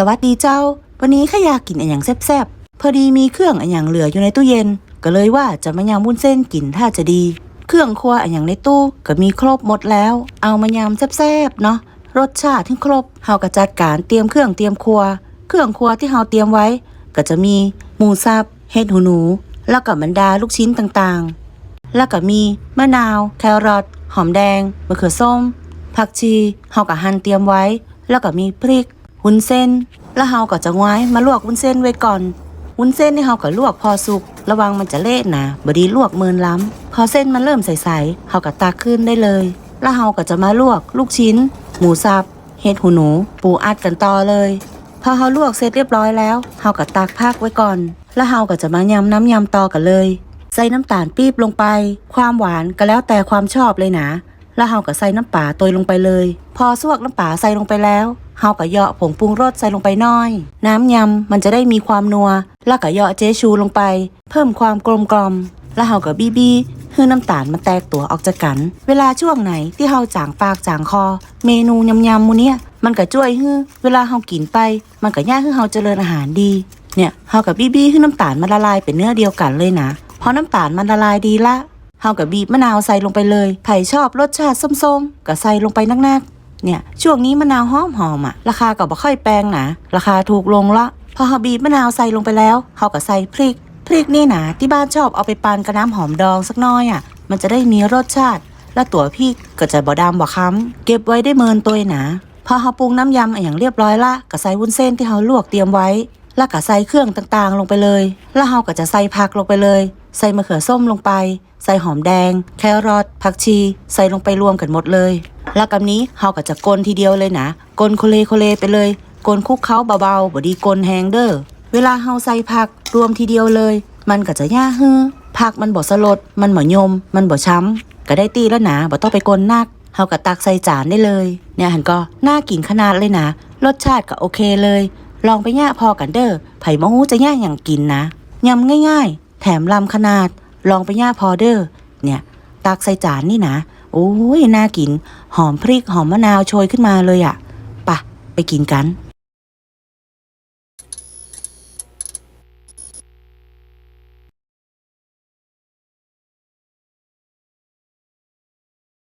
สวัสดีเจ้า วันนี้ข้าอยากกินอันอย่างแซ่บๆ พอดีมีเครื่องอันอย่างเหลืออยู่ในตู้เย็น ก็เลยว่าจะมายำวุ้นเส้นกินถ้าจะดี เครื่องครัวอันอย่างในตู้ก็มีครบหมดแล้ว เอามายำแซ่บๆเนาะ รสชาติที่ครบ เฮาก็จัดการเตรียมเครื่องเตรียมครัว เครื่องครัวที่เฮาเตรียมไว้ ก็จะมีหมูสับ เห็ดหูหนู แล้วก็บรรดาลูกชิ้นต่างๆ แล้วก็มีมะนาว แครอท หอมแดง มะเขือส้ม ผักชี เฮาก็หั่นเตรียมไว้ แล้วก็มีพริก วุ้นเส้น แล้วเฮาก็จะง้ายมาลวกวุ้นเส้นไว้ก่อนวุ้นเส้นนี่เฮาก็ลวกพอสุก ระวังมันจะเละนะบดีลวกเมินล้ำ พอเส้นมันเริ่มใสๆเฮาก็ตักขึ้นได้เลย แล้วเฮาก็จะมาลวกลูกชิ้น หมูสับ เห็ดหูหนู ปูอัดกันต่อเลย พอเฮาลวกเสร็จเรียบร้อยแล้วเฮาก็ตักพักไว้ก่อน แล้วเฮาก็จะมายำน้ำยำต่อกันเลย ใส่น้ำตาลปี๊บลงไป ความหวานก็แล้วแต่ความชอบเลยนะ แล้วเฮาก็ใส่น้ำปลาตัวลงไปเลย พอสวกน้ำปลาใส่ลงไปแล้ว เฮาก็เหยาะผงปรุงรสใส่ลงไปน้อย น้ำยำมันจะได้มีความนัว แล้วก็เหยาะเจชูลงไป เพิ่มความกลมกล่อมแล้วเฮาก็บี้บี้ให้น้ำตาลมันแตกตัวออกจากกัน เวลาช่วงไหนที่เฮาจางปากจางคอ เมนูยำยำๆมูเนี้ยมันก็ช่วยให้เวลาเฮากินไป มันก็ย่ากให้เฮาเจริญอาหารดี เนี่ยเฮากับบี้บี้ให้น้ำตาลมันละลายเป็นเนื้อเดียวกันเลยนะพอน้ำตาลมันละลายดีละเฮากับบีบมะนาวใส่ลงไปเลย ไผ่ชอบรสชาติส้มๆก็ใส่ลงไปนักๆ เนี่ยช่วงนี้มะนาวหอมหอมอะ ราคาก็บ่ค่อยแพงนะราคาถูกลงละพอเฮาบีบมะนาวใส่ลงไปแล้วเฮาก็ใส่พริก พริกนี่นะที่บ้านชอบเอาไปปานกับน้ำหอมดองสักน้อยอะ มันจะได้มีรสชาติ และตัวพริกก็จะบ่ดำบ่ค้ำเก็บไว้ได้เมินตัวนะพอเฮาปรุงน้ำยำอย่างเรียบร้อยละก็ใส่วุ้นเส้นที่เฮาลวกเตรียมไว้แล้วก็ใส่เครื่องต่างๆ ลงไปเลย แล้วเฮาก็จะใส่ผักลงไปเลย ใส่มะเขือส้มลงไป ใส่หอมแดง แครอทผักชี ใส่ลงไปรวมกันหมดเลย แล้วกับนี้เฮาก็จะกลนทีเดียวเลยนะกลนโคเลโคเลไปเลยกลนคุกเคล้าเบาๆบ่ดีกลนแฮงเด้อเวลาเฮาใส่ผักรวมทีเดียวเลย มันก็จะย่าฮือผักมันบ่สลด มันบ่ยม มันบ่ช้ำก็ได้ตีแล้วนะบ่ต้องไปกลนนักเฮาก็ตักใส่จานได้เลย เนี่ยหันก็น่ากินขนาดเลยนะ รสชาติก็โอเคเลย ลองไปย่าพอกันเด้อไผ่มะฮู้จะย่าอย่างกินนะยำง่าย ๆ มลำขนาด ลองไปย่าพอเดอร์ เนี่ยตักใส่จานนี่นะ โอ้ยน่ากิน หอมพริกหอมมะนาวโชยขึ้นมาเลยอะ่ะปะไปกินกัน